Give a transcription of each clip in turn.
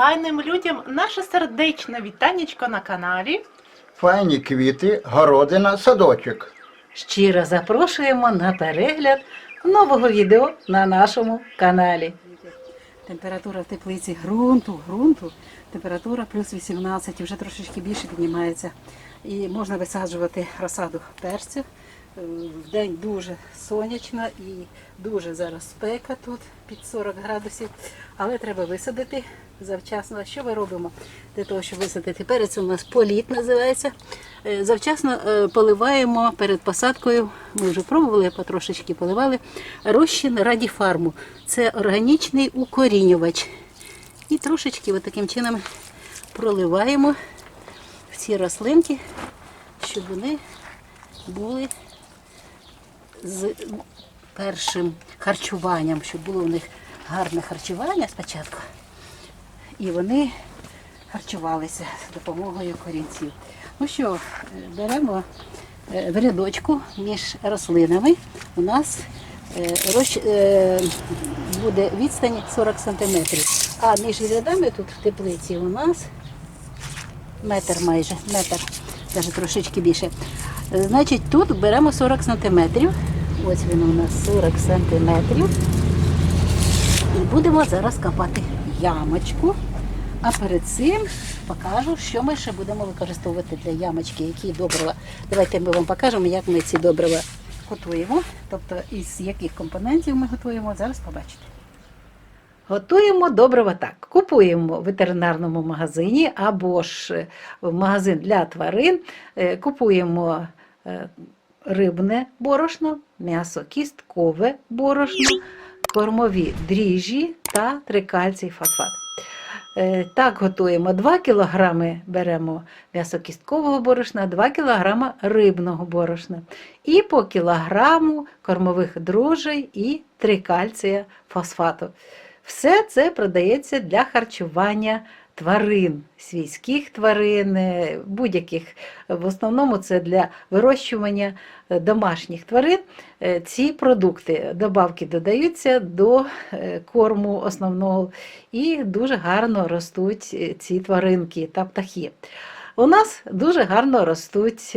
файним людям наше сердечне вітанечко на каналі. Файні квіти, городина, садочок. Щиро запрошуємо на перегляд нового відео на нашому каналі. Температура в теплиці ґрунту, ґрунту, температура плюс 18, вже трошечки більше піднімається. І можна висаджувати розсаду перцю. Е, В день дуже сонячно і дуже зараз спека тут під 40 градусів. Але треба висадити завчасно. Що ми робимо для того, щоб висадити перець? У нас політ називається. Е, Завчасно е, поливаємо перед посадкою. Ми вже пробували, потрошечки поливали. Розчин радіфарму. Це органічний укорінювач. І трошечки от таким чином проливаємо в ці рослинки, щоб вони були з першим харчуванням, щоб було у них гарне харчування спочатку. І вони харчувалися з допомогою корінців. Ну що, е, беремо е, в рядочку між рослинами. У нас е, буде відстань 40 см. А між рядами тут в теплиці у нас метр майже, метр, навіть трошечки більше. Значить, тут беремо 40 сантиметрів. Ось він у нас 40 сантиметрів. І будемо зараз копати ямочку. А перед цим покажу, що ми ще будемо використовувати для ямочки, які добрива. Давайте ми вам покажемо, як ми ці добрива готуємо. Тобто із яких компонентів ми готуємо, зараз побачите. Готуємо добрива так. Купуємо в ветеринарному магазині або ж е, в магазин для тварин. Е, Купуємо е, рибне борошно, м'ясо кісткове борошно, кормові дріжджі та трикальцій фосфат. Е, Так, готуємо 2 кг беремо м'ясо кісткового борошна, 2 кг рибного борошна і по кілограму кормових дрожжей і 3 кальція фосфату. Все це продається для харчування тварин, свійських тварин, е, будь-яких. В основному це для вирощування е, домашніх тварин. Е, Ці продукти, добавки додаються до корму основного і дуже гарно ростуть ці тваринки та птахи. У нас дуже гарно ростуть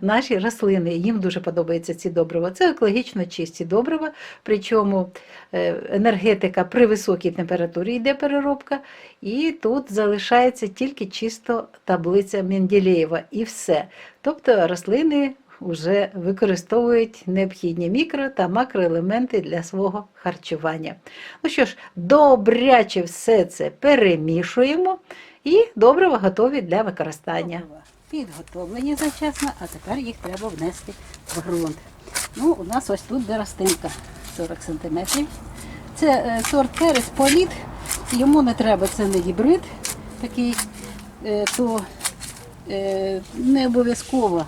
наші рослини, їм дуже подобаються ці добрива. Це екологічно чисті добрива, причому е, енергетика при високій температурі йде переробка, і тут залишається тільки чисто таблиця Менделєєва і все. Тобто рослини вже використовують необхідні мікро та макроелементи для свого харчування. Ну що ж, добряче все це перемішуємо і добрива готові для використання. Підготовлені завчасно, а тепер їх треба внести в ґрунт. Ну, у нас ось тут де ростинка 40 см. Це е, сорт перець політ, йому не треба, це не гібрид такий, е, то е, не обов'язково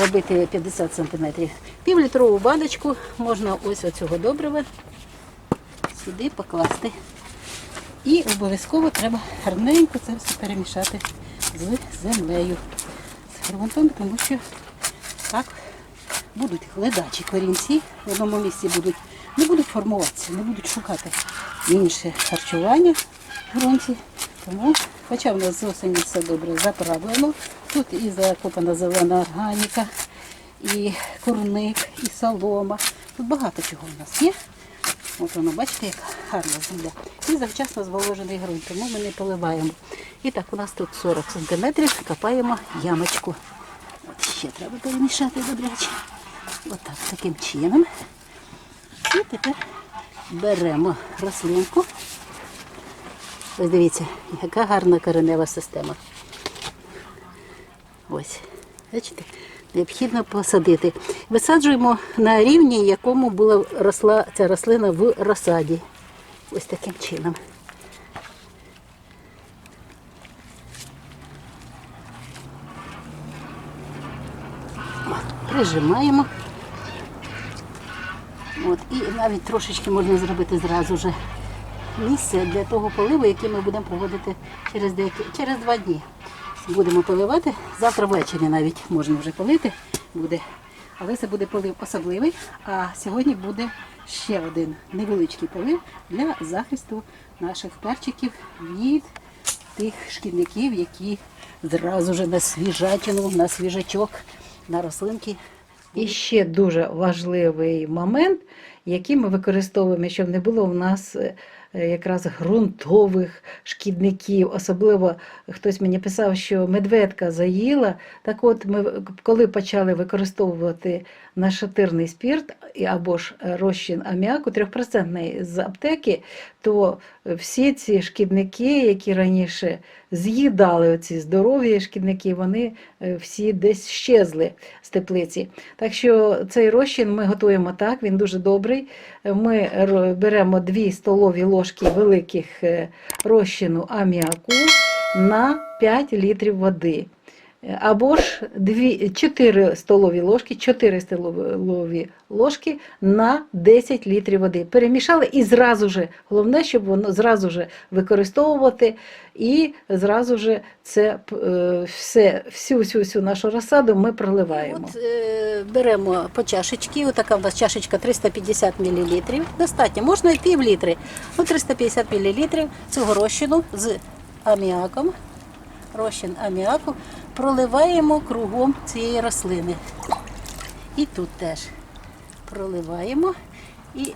робити 50 см. Півлітрову баночку можна ось оцього добрива сюди покласти. І обов'язково треба гарненько це все перемішати з землею, з ґрунтом, тому що так будуть глядачі корінці, в одному місці будуть, не будуть формуватися, не будуть шукати інше харчування в ґрунті. Тому, хоча в нас з осені все добре заправлено, тут і закопана зелена органіка, і курник, і солома. Тут багато чого в нас є. От воно, бачите, яка гарна земля. І завчасно зволожений ґрунт, тому ми не поливаємо. І так, у нас тут 40 см, копаємо ямочку. От ще треба перемішати добряче. Отак, таким чином. І тепер беремо рослинку. Ось дивіться, яка гарна коренева система. Ось, бачите, необхідно посадити. Висаджуємо на рівні, якому була росла ця рослина в розсаді. Ось таким чином. Прижимаємо. От, і навіть трошечки можна зробити зразу же місце для того поливу, який ми будемо проводити через деякі, через два дні. Будемо поливати. Завтра ввечері навіть можна вже полити буде. Але це буде полив особливий. А сьогодні буде ще один невеличкий полив для захисту наших перчиків від тих шкідників, які зразу ж на свіжатину, на свіжачок, на рослинки. І ще дуже важливий момент, який ми використовуємо, щоб не було в нас е, якраз ґрунтових шкідників. Особливо хтось мені писав, що медведка заїла. Так от, ми коли почали використовувати нашатирний спірт або ж розчин аміаку 3% з аптеки, то всі ці шкідники, які раніше з'їдали оці здорові шкідники, вони е, всі десь щезли з теплиці. Так що цей розчин ми готуємо так, він дуже добрий. Ми беремо 2 столові ложки великих е, розчину аміаку на 5 літрів води. Або ж 2, 4 столові ложки, 4 столові ложки на 10 літрів води. Перемішали і зразу же, головне, щоб воно зразу же використовувати і зразу же це е, все, всю, всю, всю нашу розсаду ми проливаємо. От е, беремо по чашечці, отака в нас чашечка 350 мл. Достатньо, можна і пів літри. Ну, 350 мл цього розчину з аміаком. Розчин аміаку проливаємо кругом цієї рослини. І тут теж проливаємо. І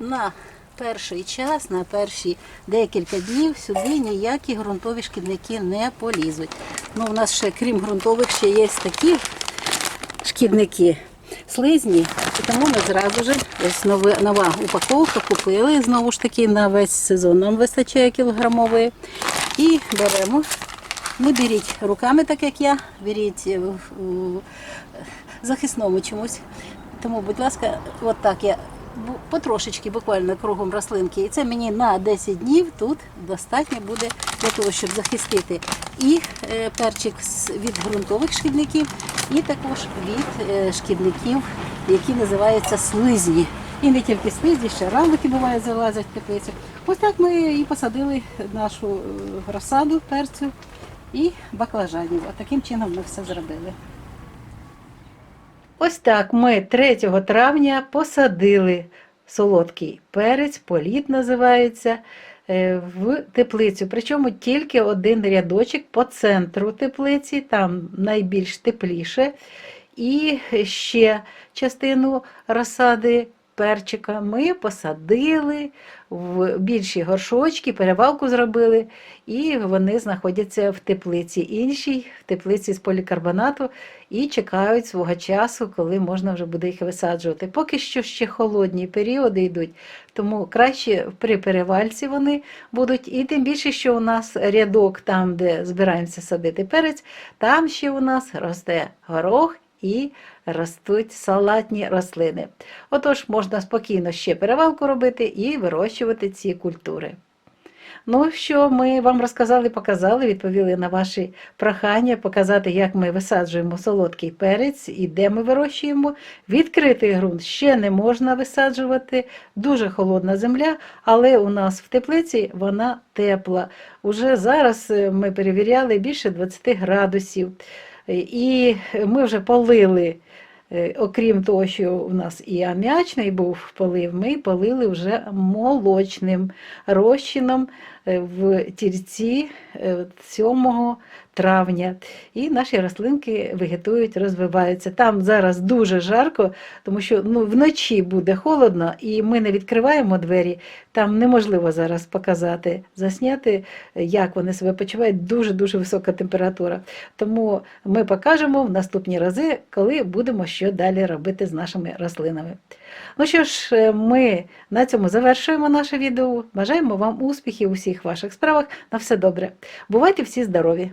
на перший час, на перші декілька днів сюди ніякі ґрунтові шкідники не полізуть. Ну, у нас ще, крім ґрунтових, ще є такі шкідники слизні, тому ми зразу ж ось нова, нова упаковка купили знову ж таки на весь сезон. Нам вистачає кілограмової. І беремо. Не беріть руками, так як я, беріть е, в в захисному чомусь. Тому, будь ласка, от так я потрошечки буквально кругом рослинки. І це мені на 10 днів тут достатньо буде для того, щоб захистити і е, перчик від ґрунтових шкідників, і також від е, шкідників, які називаються слизні. І не тільки слизні, ще равлики бувають залазять в теплицю. Ось так ми і посадили нашу е, розсаду перцю і баклажанів. От таким чином ми все зробили. Ось так ми 3 травня посадили солодкий перець, політ називається, е, в теплицю. Причому тільки один рядочок по центру теплиці, там найбільш тепліше. І ще частину розсади перчика ми посадили в більші горшочки, перевалку зробили, і вони знаходяться в теплиці іншій, в теплиці з полікарбонату, і чекають свого часу, коли можна вже буде їх висаджувати. Поки що ще холодні періоди йдуть, тому краще при перевальці вони будуть. І тим більше, що у нас рядок там, де збираємося садити перець, там ще у нас росте горох і ростуть салатні рослини. Отож, можна спокійно ще перевалку робити і вирощувати ці культури. Ну, що ми вам розказали, показали, відповіли на ваші прохання, показати, як ми висаджуємо солодкий перець і де ми вирощуємо. Відкритий ґрунт ще не можна висаджувати, дуже холодна земля, але у нас в теплиці вона тепла. Уже зараз е, ми перевіряли більше 20 градусів. І ми вже полили. Е, Окрім того, що у нас і аміачний був полив, ми полили вже молочним розчином е, в тільці е, 7 травня. І наші рослинки вегетують, розвиваються. Там зараз дуже жарко, тому що ну, вночі буде холодно, і ми не відкриваємо двері. Там неможливо зараз показати, засняти, е, як вони себе почувають. Дуже-дуже висока температура. Тому ми покажемо в наступні рази, коли будемо що далі робити з нашими рослинами. Ну що ж, е, ми на цьому завершуємо наше відео. Бажаємо вам успіхів у всіх ваших справах. На все добре. Бувайте всі здорові!